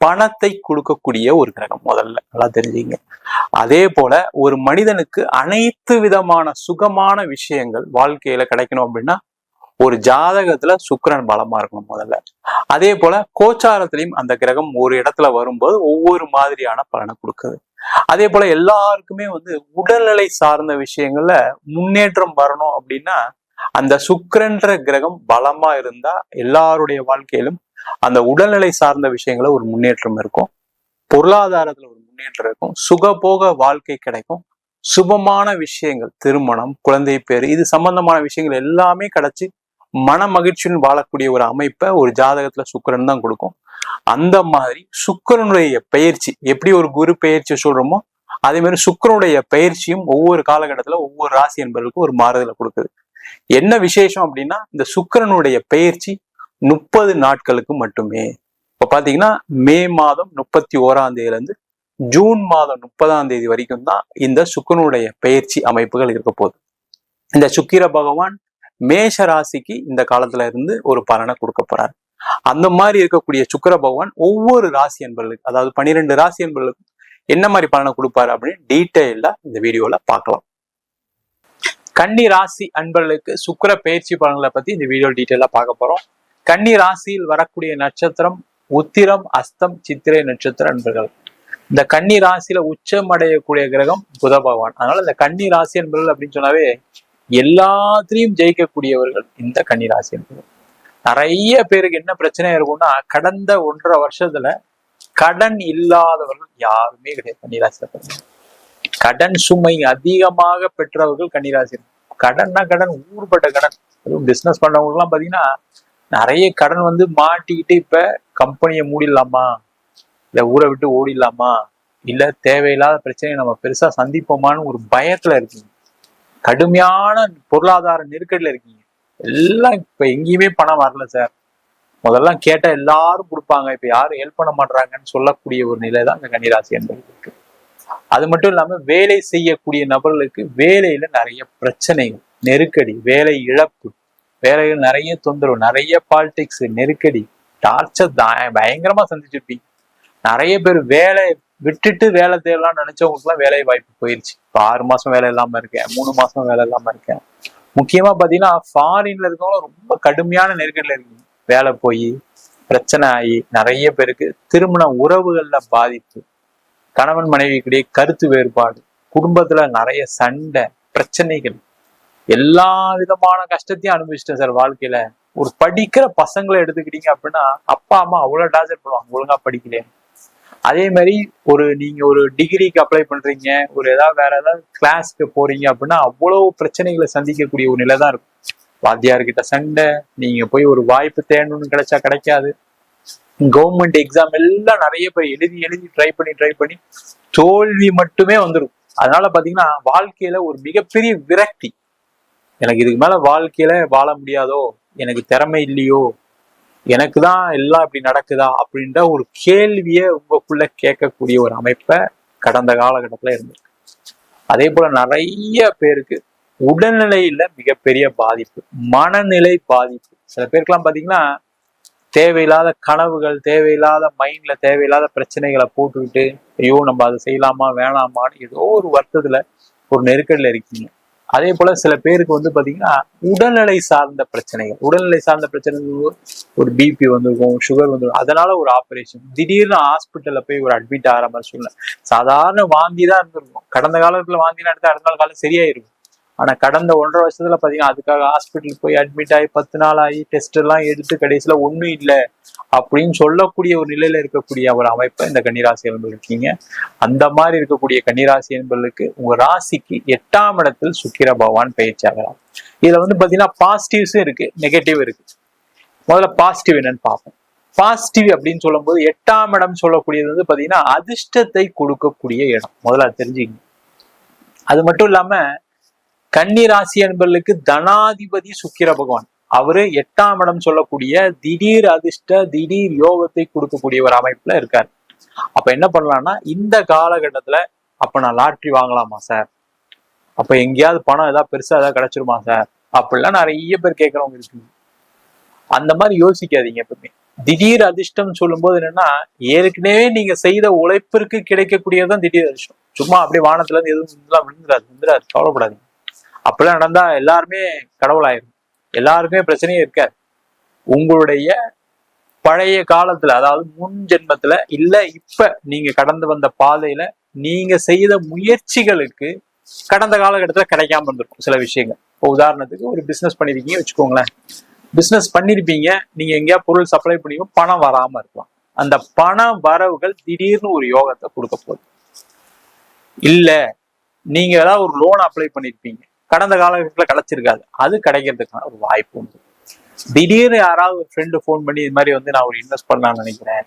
பணத்தை கொடுக்கக்கூடிய ஒரு கிரகம் முதல்ல. நல்லா தெரிஞ்சுங்க. அதே போல ஒரு மனிதனுக்கு அனைத்து விதமான சுகமான விஷயங்கள் வாழ்க்கையில கிடைக்கணும் அப்படின்னா ஒரு ஜாதகத்துல சுக்கரன் பலமா இருக்கணும் முதல்ல. அதே போல கோச்சாரத்திலையும் அந்த கிரகம் ஒரு இடத்துல வரும்போது ஒவ்வொரு மாதிரியான பலனை கொடுக்குது. அதே போல எல்லாருக்குமே வந்து உடல்நிலை சார்ந்த விஷயங்கள்ல முன்னேற்றம் வரணும் அப்படின்னா அந்த சுக்கரன்ற கிரகம் பலமா இருந்தா எல்லாருடைய வாழ்க்கையிலும் அந்த உடல்நிலை சார்ந்த விஷயங்கள ஒரு முன்னேற்றம் இருக்கும். பொருளாதாரத்துல ஒரு முன்னேற்றம் இருக்கும். சுகபோக வாழ்க்கை கிடைக்கும். சுபமான விஷயங்கள் திருமணம் குழந்தை பேரு இது சம்பந்தமான விஷயங்கள் எல்லாமே கிடைச்சி மன மகிழ்ச்சியுடன் வாழக்கூடிய ஒரு அமைப்பை ஒரு ஜாதகத்துல சுக்கிரன் தான் கொடுக்கும். அந்த மாதிரி சுக்கிரனுடைய பயிற்சி எப்படி ஒரு குரு பயிற்சி சொல்றோமோ அதே மாதிரி சுக்கிரனுடைய பயிற்சியும் ஒவ்வொரு காலகட்டத்துல ஒவ்வொரு ராசி என்பவர்களுக்கும் ஒரு மாறுதலை கொடுக்குது. என்ன விசேஷம் அப்படின்னா இந்த சுக்கிரனுடைய பயிற்சி முப்பது நாட்களுக்கு மட்டுமே. இப்ப பாத்தீங்கன்னா மே மாதம் முப்பத்தி ஓராம் தேதியில இருந்து ஜூன் மாதம் முப்பதாம் தேதி வரைக்கும் தான் இந்த சுக்கரனுடைய பயிற்சி அமைப்புகள் இருக்க போகுது. இந்த சுக்கிர பகவான் மேஷ ராசிக்கு இந்த காலத்துல இருந்து ஒரு பலனை கொடுக்க போறாரு. அந்த மாதிரி இருக்கக்கூடிய சுக்கிர பகவான் ஒவ்வொரு ராசி என்பர்களுக்கு அதாவது பன்னிரெண்டு ராசி என்பர்களுக்கும் என்ன மாதிரி பலனை கொடுப்பாரு அப்படின்னு டீட்டெயிலா இந்த வீடியோல பார்க்கலாம். கன்னி ராசி அன்பர்களுக்கு சுக்கிர பயிற்சி பலன்களை பத்தி இந்த வீடியோ டீட்டெயிலா பார்க்க போறோம். கன்னி ராசியில் வரக்கூடிய நட்சத்திரம் உத்திரம் அஸ்தம் சித்திரை நட்சத்திர அன்பர்கள். இந்த கன்னி ராசியில உச்சம் அடையக்கூடிய கிரகம் புத பகவான். அதனால இந்த கன்னி ராசி என்பர்கள் அப்படின்னு சொன்னாவே எல்லாத்திலையும் ஜெயிக்கக்கூடியவர்கள் இந்த கன்னி ராசி என்பர்கள் நிறைய பேருக்கு என்ன பிரச்சனை இருக்கும்னா கடந்த ஒன்றரை வருஷத்துல கடன் இல்லாதவர்கள் யாருமே கிடையாது கன்னிராசியில கடன் சுமை அதிகமாக பெற்றவர்கள் கன்னிராசி கடன்னா கடன் ஊர்பட்ட கடன். அதுவும் பிசினஸ் பண்ணவங்க எல்லாம் பாத்தீங்கன்னா நிறைய கடன் வந்து மாட்டிக்கிட்டு இப்ப கம்பெனியை மூடிடலாமா? இல்ல ஊரை விட்டு ஓடிடலாமா? இல்ல தேவையில்லாத பிரச்சனையை நம்ம பெருசா சந்திப்போமான்னு ஒரு பயத்துல இருக்கீங்க. கடுமையான பொருளாதார நெருக்கடியில இருக்கீங்க. எல்லாம் இப்ப எங்கேயுமே பணம் வரல சார் முதல்ல கேட்டா எல்லாரும் கொடுப்பாங்க. இப்ப யாரும் ஹெல்ப் பண்ண மாட்டாங்கன்னு சொல்லக்கூடிய ஒரு நிலை தான் இந்த கன்னிராசி என்பது இருக்கு அது மட்டும் இல்லாம வேலை செய்யக்கூடிய நபர்களுக்கு வேலையில நிறைய பிரச்சனைகள் நெருக்கடி வேலை இழப்பு வேலையில் நிறைய தொந்தரவு நிறைய பாலிடிக்ஸ் நெருக்கடி டார்ச்சர் பயங்கரமா சந்திச்சிருப்பீங்க. நிறைய பேர் வேலை விட்டுட்டு வேலை தேடலாம்னு நினைச்சவங்களுக்கு எல்லாம் வேலை வாய்ப்பு போயிருச்சு. இப்போ ஆறு மாசம் வேலை இல்லாம இருக்கேன் மூணு மாசம் வேலை இல்லாம இருக்கேன். முக்கியமா பாத்தீங்கன்னா ஃபாரின்ல இருக்கவங்க ரொம்ப கடுமையான நெருக்கடியில இருக்கீங்க. வேலை போய் பிரச்சனை ஆகி நிறைய பேருக்கு திருமண உறவுகள்ல பாதிப்பு கணவன் மனைவிக்கிடையே கருத்து வேறுபாடு குடும்பத்துல நிறைய சண்டை பிரச்சனைகள் எல்லா விதமான கஷ்டத்தையும் அனுபவிச்சிட்டேன் சார் வாழ்க்கையில. ஒரு படிக்கிற பசங்களை எடுத்துக்கிட்டீங்க அப்படின்னா அப்பா அம்மா அவ்வளவு டார்ச்சர் பண்ணுவாங்க ஒழுங்கா படிக்கலையே அதே மாதிரி ஒரு நீங்க ஒரு டிகிரிக்கு அப்ளை பண்றீங்க ஒரு ஏதாவது வேற ஏதாவது கிளாஸ்க்கு போறீங்க அப்படின்னா அவ்வளவு பிரச்சனைகளை சந்திக்கக்கூடிய ஒரு நிலை தான் இருக்கும். வாத்தியார்கிட்ட சண்டை நீங்க போய் ஒரு வாய்ப்பு தேடணும்னு கிடைச்சா கிடைக்காது. கவர்மெண்ட் எக்ஸாம் எல்லாம் நிறைய பேர் எழுதி எழுதி ட்ரை பண்ணி ட்ரை பண்ணி தோல்வி மட்டுமே வந்துடும் அதனால பாத்தீங்கன்னா வாழ்க்கையில ஒரு மிகப்பெரிய விரக்தி. எனக்கு இதுக்கு மேல வாழ்க்கையில வாழ முடியாதோ எனக்கு திறமை இல்லையோ எனக்கு தான் எல்லாம் இப்படி நடக்குதா அப்படின்ற ஒரு கேள்வியை உங்களுக்குள்ள கேட்கக்கூடிய ஒரு அமைப்பை கடந்த காலகட்டத்துல இருந்திருக்கு அதே போல நிறைய பேருக்கு உடல்நிலையில மிகப்பெரிய பாதிப்பு மனநிலை பாதிப்பு. சில பேருக்கெல்லாம் பாத்தீங்கன்னா தேவையில்லாத கனவுகள் தேவையில்லாத மைண்ட்ல தேவையில்லாத பிரச்சனைகளை போட்டுக்கிட்டு ஐயோ நம்ம அதை செய்யலாமா வேணாமான்னு ஏதோ ஒரு வருத்தத்துல ஒரு நெருக்கடியில இருக்கீங்க. அதே போல சில பேருக்கு வந்து பாத்தீங்கன்னா உடல்நிலை சார்ந்த பிரச்சனைகள். உடல்நிலை சார்ந்த பிரச்சனைகள் ஒரு பிபி வந்திருக்கும் சுகர் வந்துருக்கும். அதனால ஒரு ஆபரேஷன் திடீர்னு ஹாஸ்பிட்டல்ல போய் ஒரு அட்மிட் ஆகிற மாதிரி சூழ்நிலை. சாதாரண வாந்தி தான் இருந்திருக்கும். கடந்த காலத்துல வாந்தினா எடுத்தா அடுத்த நாள் காலம் சரியாயிருக்கும். ஆனா கடந்த ஒன்றரை வருஷத்துல பாத்தீங்கன்னா அதுக்காக ஹாஸ்பிட்டல் போய் அட்மிட் ஆகி பத்து நாள் ஆகி டெஸ்ட் எல்லாம் எடுத்து கடைசியில ஒண்ணும் இல்லை அப்படின்னு சொல்லக்கூடிய ஒரு நிலையில இருக்கக்கூடிய ஒரு அமைப்பை இந்த கன்னிராசி என்பது இருக்கீங்க. அந்த மாதிரி இருக்கக்கூடிய கன்னிராசி என்பதற்கு உங்க ராசிக்கு எட்டாம் இடத்தில் சுக்கிர பகவான் பயிற்சி ஆகலாம் இதுல வந்து பாத்தீங்கன்னா பாசிட்டிவ்ஸும் இருக்கு நெகட்டிவ் இருக்கு. முதல்ல பாசிட்டிவ் என்னன்னு பார்ப்போம். பாசிட்டிவ் அப்படின்னு சொல்லும்போது எட்டாம் இடம் சொல்லக்கூடியது வந்து பாத்தீங்கன்னா அதிர்ஷ்டத்தை கொடுக்கக்கூடிய இடம். முதல்ல அது அது மட்டும் இல்லாம கன்னி ராசி என்பர்களுக்கு தனாதிபதி சுக்கிர பகவான். அவரு எட்டாம் இடம் சொல்லக்கூடிய திடீர் அதிர்ஷ்ட திடீர் யோகத்தை கொடுக்கக்கூடிய ஒரு அமைப்புல இருக்காரு. அப்ப என்ன பண்ணலாம்னா இந்த காலகட்டத்துல அப்ப நான் லாட்ரி வாங்கலாமா சார்? அப்ப எங்கேயாவது பணம் ஏதாவது பெருசா ஏதாவது கிடைச்சிருமா சார்? அப்படிலாம் நிறைய பேர் கேட்கறவங்க இருக்கு அந்த மாதிரி யோசிக்காதீங்க எப்பவுமே. திடீர் அதிர்ஷ்டம் சொல்லும்போது என்னன்னா ஏற்கனவே நீங்க செய்த உழைப்பிற்கு கிடைக்கக்கூடியதுதான் திடீர் அதிர்ஷ்டம். சும்மா அப்படியே வானத்துல இருந்து எதுவும் விழுந்துடாது விழுந்துடாது கவலைப்படாதீங்க. அப்படிலாம் நடந்தா எல்லாருமே கடவுளாயிரும். எல்லாருக்குமே பிரச்சனையே இருக்காது. உங்களுடைய பழைய காலத்துல அதாவது முன் ஜென்மத்துல இல்ல இப்ப நீங்க கடந்து வந்த பாதையில நீங்க செய்த முயற்சிகளுக்கு கடந்த காலகட்டத்துல கிடைக்காம இருந்திருக்கும் சில விஷயங்கள். இப்போ உதாரணத்துக்கு ஒரு பிசினஸ் பண்ணிருக்கீங்க வச்சுக்கோங்களேன். பிசினஸ் பண்ணிருப்பீங்க நீங்க எங்கேயா பொருள் சப்ளை பண்ணியும் பணம் வராம இருக்கலாம். அந்த பண வரவுகள் திடீர்னு ஒரு யோகத்தை கொடுக்க போகுது. இல்ல நீங்க ஏதாவது ஒரு லோன் அப்ளை பண்ணிருப்பீங்க. கடந்த காலகட்டத்தில் கிடைச்சிருக்காது அது கிடைக்கிறதுக்கான ஒரு வாய்ப்பு உண்டு. திடீர்னு யாராவது ஒரு ஃப்ரெண்டு ஃபோன் பண்ணி இது மாதிரி வந்து நான் ஒரு இன்வெஸ்ட் பண்ணலாம்னு நினைக்கிறேன்.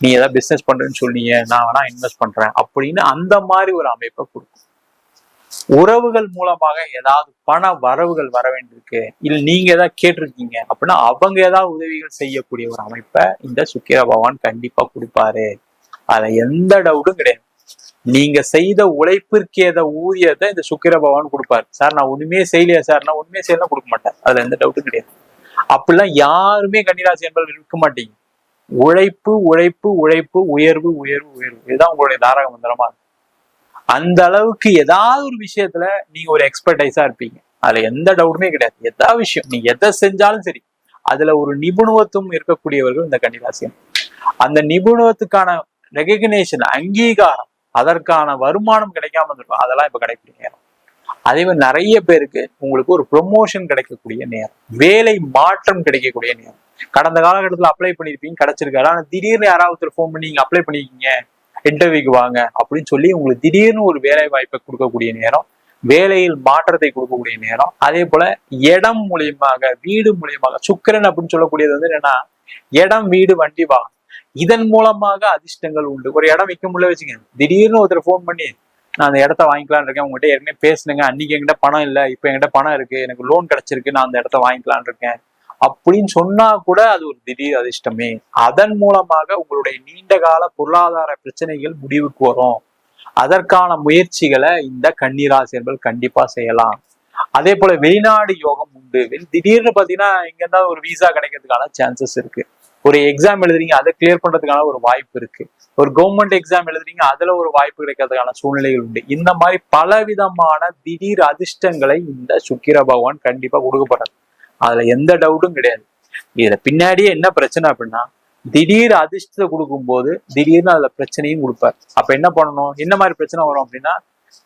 நீ ஏதாவது பிஸ்னஸ் பண்றேன்னு சொன்னீங்க நான் வேணா இன்வெஸ்ட் பண்றேன் அப்படின்னு அந்த மாதிரி ஒரு அமைப்பை கொடுக்கும். உறவுகள் மூலமாக ஏதாவது பண வரவுகள் வர வேண்டியிருக்கு. இல்லை நீங்க ஏதாவது கேட்டிருக்கீங்க அப்படின்னா அவங்க ஏதாவது உதவிகள் செய்யக்கூடிய ஒரு அமைப்பை இந்த சுக்கிர பகவான் கண்டிப்பா கொடுப்பாரு. அதுல எந்த டவுட்டும் கிடையாது. நீங்க செய்த உழைப்பிற்கு ஊதியத்தை இந்த சுக்கிர பகவான் கொடுப்பாரு. சார் நான் ஒண்ணுமே செய்யலையா சார்? நான் ஒண்ணுமே செய்யலாம் கொடுக்க மாட்டேன் அதுல எந்த டவுட்டும் கிடையாது. அப்படிலாம் யாருமே கன்னிராசி என்பது இருக்க மாட்டீங்க. உழைப்பு உழைப்பு உழைப்பு உயர்வு உயர்வு உயர்வு. இதுதான் உங்களுடைய தாரக மந்திரமா இருக்கும் அந்த அளவுக்கு ஏதாவது ஒரு விஷயத்துல நீங்க ஒரு எக்ஸ்பர்டைஸா இருப்பீங்க. அதுல எந்த டவுட்டுமே கிடையாது. எதா விஷயம் நீங்க எதை செஞ்சாலும் சரி. அதுல ஒரு நிபுணத்துவம் இருக்கக்கூடியவர்கள் இந்த கன்னிராசியம் அந்த நிபுணத்துக்கான ரெகக்னேஷன் அங்கீகாரம் அதற்கான வருமானம் கிடைக்காம இருந்திருக்கும். அதெல்லாம் இப்ப கிடைக்கிற நேரம். அதே மாதிரி நிறைய பேருக்கு உங்களுக்கு ஒரு ப்ரொமோஷன் கிடைக்கக்கூடிய நேரம். வேலை மாற்றம் கிடைக்கக்கூடிய நேரம். கடந்த காலகட்டத்தில் அப்ளை பண்ணிருப்பீங்க கிடைச்சிருக்காரு ஆனா திடீர்னு யாராவது ஃபோன் பண்ணி நீங்க அப்ளை பண்ணிருக்கீங்க இன்டர்வியூக்கு வாங்க அப்படின்னு சொல்லி உங்களுக்கு திடீர்னு ஒரு வேலை வாய்ப்பை கொடுக்கக்கூடிய நேரம் வேலையில் மாற்றத்தை கொடுக்கக்கூடிய நேரம். அதே போல இடம் மூலியமாக வீடு மூலியமாக சுக்கிரன் அப்படின்னு சொல்லக்கூடியது வந்து என்னன்னா இடம் வீடு வண்டி வாகனம். இதன் மூலமாக அதிர்ஷ்டங்கள் உண்டு. ஒரு இடம் விற்க முடியல வச்சுங்க. திடீர்னு ஒருத்தர் ஃபோன் பண்ணி நான் அந்த இடத்த வாங்கிக்கலாம்னு இருக்கேன். உங்ககிட்ட ஏற்கனவே பேசுனுங்க. அன்னைக்கு என்கிட்ட பணம் இல்லை. இப்போ என்கிட்ட பணம் இருக்கு. எனக்கு லோன் கிடைச்சிருக்கு. நான் அந்த இடத்த வாங்கிக்கலாம்னு இருக்கேன். அப்படின்னு சொன்னா கூட அது ஒரு திடீர் அதிர்ஷ்டமே. அதன் மூலமாக உங்களுடைய நீண்ட கால பொருளாதார பிரச்சனைகள் முடிவுக்கு வரும். அதற்கான முயற்சிகளை இந்த கன்னிராசியர்கள் கண்டிப்பா செய்யலாம். அதே போல வெளிநாடு யோகம் உண்டு. திடீர்னு பாத்தீங்கன்னா இங்க இருந்தா ஒரு விசா கிடைக்கிறதுக்கான சான்சஸ் இருக்கு. ஒரு எக்ஸாம் எழுதுறீங்க அதை கிளியர் பண்றதுக்கான ஒரு வாய்ப்பு இருக்கு. ஒரு கவர்மெண்ட் எக்ஸாம் எழுதுறீங்க அதுல ஒரு வாய்ப்பு கிடைக்கிறதுக்கான சூழ்நிலைகள் உண்டு. இந்த மாதிரி பலவிதமான திடீர் அதிர்ஷ்டங்களை இந்த சுக்கிர பகவான் கண்டிப்பா கொடுக்கப்படுறது அதுல எந்த டவுட்டும் கிடையாது. இதுல பின்னாடியே என்ன பிரச்சனை அப்படின்னா திடீர் அதிர்ஷ்டத்தை கொடுக்கும்போது திடீர்னு அதுல பிரச்சனையும் கொடுப்பார். அப்ப என்ன பண்ணணும்? என்ன மாதிரி பிரச்சனை வரும் அப்படின்னா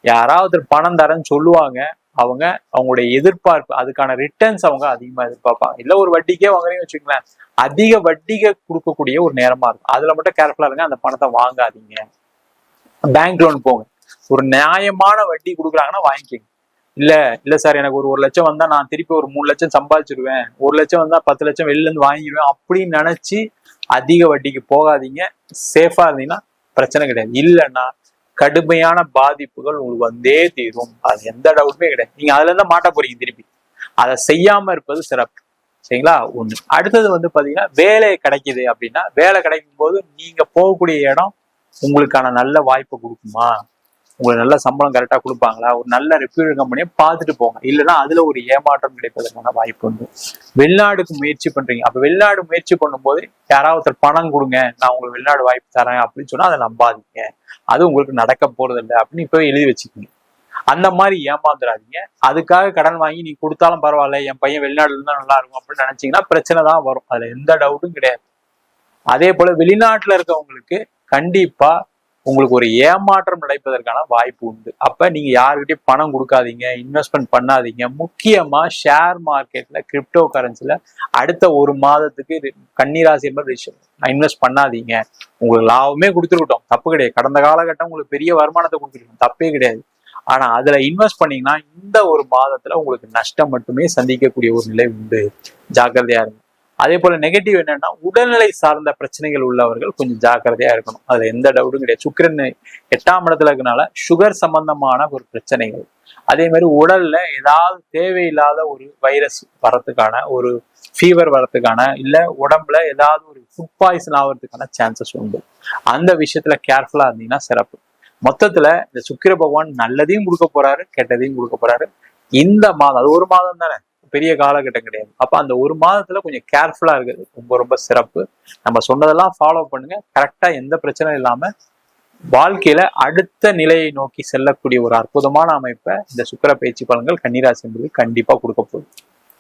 யாராவது பணம் தரேன்னு சொல்லுவாங்க அவங்க அவங்களுடைய எதிர்பார்ப்பு அதுக்கான ரிட்டர்ன்ஸ் அவங்க அதிகமா எதிர்பார்ப்பாங்க. இல்ல ஒரு வட்டிக்கே வாங்குறீங்கன்னு வச்சுக்கோங்களேன் அதிக வட்டிக கொடுக்கக்கூடிய ஒரு நேரமா இருக்கும். அதுல மட்டும் கேர்ஃபுல்லா இருங்க அந்த பணத்தை வாங்காதீங்க. பேங்க் லோன் போங்க. ஒரு நியாயமான வட்டி கொடுக்குறாங்கன்னா வாங்கிக்கோங்க. இல்ல இல்ல சார் எனக்கு ஒரு ஒரு லட்சம் வந்தா நான் திருப்பி ஒரு மூணு லட்சம் சம்பாதிச்சிருவேன். ஒரு லட்சம் வந்தா பத்து லட்சம் வெளில இருந்து வாங்கிடுவேன் அப்படின்னு நினைச்சு அதிக வட்டிக்கு போகாதீங்க. சேஃபா இருந்தீங்கன்னா பிரச்சனை கிடையாது. இல்லைன்னா கடுமையான பாதிப்புகள் உங்களுக்கு வந்தே தீரும். அது எந்த டவுட்டுமே கிடையாது. நீங்க அதுல இருந்தா மாட்ட போறீங்க திருப்பி. அதை செய்யாம இருப்பது சிறப்பு. சரிங்களா? ஒண்ணு. அடுத்தது வந்து பாத்தீங்கன்னா வேலை கிடைக்குது அப்படின்னா வேலை கிடைக்கும் போது நீங்க போகக்கூடிய இடம் உங்களுக்கான நல்ல வாய்ப்பை கொடுக்குமா? உங்களுக்கு நல்ல சம்பளம் கரெக்டா கொடுப்பாங்களா? ஒரு நல்ல ரெப்யூட் கம்பெனியை பார்த்துட்டு போங்க. இல்லைன்னா அதுல ஒரு ஏமாற்றம் கிடைப்பதற்கான வாய்ப்பு உண்டு. வெளிநாடுக்கு முயற்சி பண்றீங்க. அப்ப வெளிநாடு முயற்சி பண்ணும்போது யாராவது பணம் கொடுங்க நான் உங்களுக்கு வெளிநாடு வாய்ப்பு தரேன் அப்படின்னு சொன்னா அதை நம்பாதீங்க. அது உங்களுக்கு நடக்க போறது இல்லை அப்படின்னு இப்பவே எழுதி வச்சுக்கோங்க. அந்த மாதிரி ஏமாந்துடாதீங்க. அதுக்காக கடன் வாங்கி நீ கொடுத்தாலும் பரவாயில்ல என் பையன் வெளிநாடுல இருந்தா நல்லா இருக்கும் அப்படின்னு நினைச்சீங்கன்னா பிரச்சனை தான் வரும். அதுல எந்த டவுட்டும் கிடையாது. அதே போல வெளிநாட்டுல இருக்கவங்களுக்கு கண்டிப்பா உங்களுக்கு ஒரு ஏமாற்றம் நடப்பதற்கான வாய்ப்பு உண்டு. அப்ப நீங்க யாருக்கிட்டையும் பணம் கொடுக்காதீங்க இன்வெஸ்ட்மெண்ட் பண்ணாதீங்க. முக்கியமா ஷேர் மார்க்கெட்ல கிரிப்டோ கரன்சில அடுத்த ஒரு மாதத்துக்கு கன்னிராசி என்பது இன்வெஸ்ட் பண்ணாதீங்க. உங்களுக்கு லாபமே கொடுத்துருக்கட்டும். தப்பு கிடையாது. கடந்த காலகட்டம் உங்களுக்கு பெரிய வருமானத்தை கொடுத்துருக்கோம் தப்பே கிடையாது. ஆனா அதுல இன்வெஸ்ட் பண்ணீங்கன்னா இந்த ஒரு மாதத்துல உங்களுக்கு நஷ்டம் மட்டுமே சந்திக்கக்கூடிய ஒரு நிலை உண்டு. ஜாக்கிரதையா இருங்க. அதே போல நெகட்டிவ் என்னன்னா உடல்நிலை சார்ந்த பிரச்சனைகள் உள்ளவர்கள் கொஞ்சம் ஜாக்கிரதையா இருக்கணும். அதுல எந்த டவுட்டும் கிடையாது. சுக்கரன் எட்டாம் இடத்துல இருக்கனால சுகர் சம்பந்தமான ஒரு பிரச்சனைகள். அதே மாதிரி உடல்ல ஏதாவது தேவையில்லாத ஒரு வைரஸ் வரத்துக்கான ஒரு ஃபீவர் வரத்துக்கான இல்ல உடம்புல ஏதாவது ஒரு ஃபுட் பாய்சன் ஆகிறதுக்கான சான்சஸ் உண்டு. அந்த விஷயத்துல கேர்ஃபுல்லா இருந்தீங்கன்னா சிறப்பு. மொத்தத்துல இந்த சுக்கிர பகவான் நல்லதையும் கொடுக்க போறாரு கெட்டதையும் கொடுக்க போறாரு. இந்த மாதம் அது ஒரு மாதம் தானே? பெரிய காலகட்டம் கிடையாது. அப்ப அந்த ஒரு மாதத்துல கொஞ்சம் கேர்ஃபுல்லா இருக்குது ரொம்ப ரொம்ப சிறப்பு. நம்ம சொன்னதெல்லாம் ஃபாலோ பண்ணுங்க. கரெக்டா எந்த பிரச்சனையும் இல்லாம வாழ்க்கையில அடுத்த நிலையை நோக்கி செல்லக்கூடிய ஒரு அற்புதமான அமைப்பை இந்த சுக்கிர பயிற்சி பலன்கள் கன்னிராசி என்பது கண்டிப்பா கொடுக்க போகுது.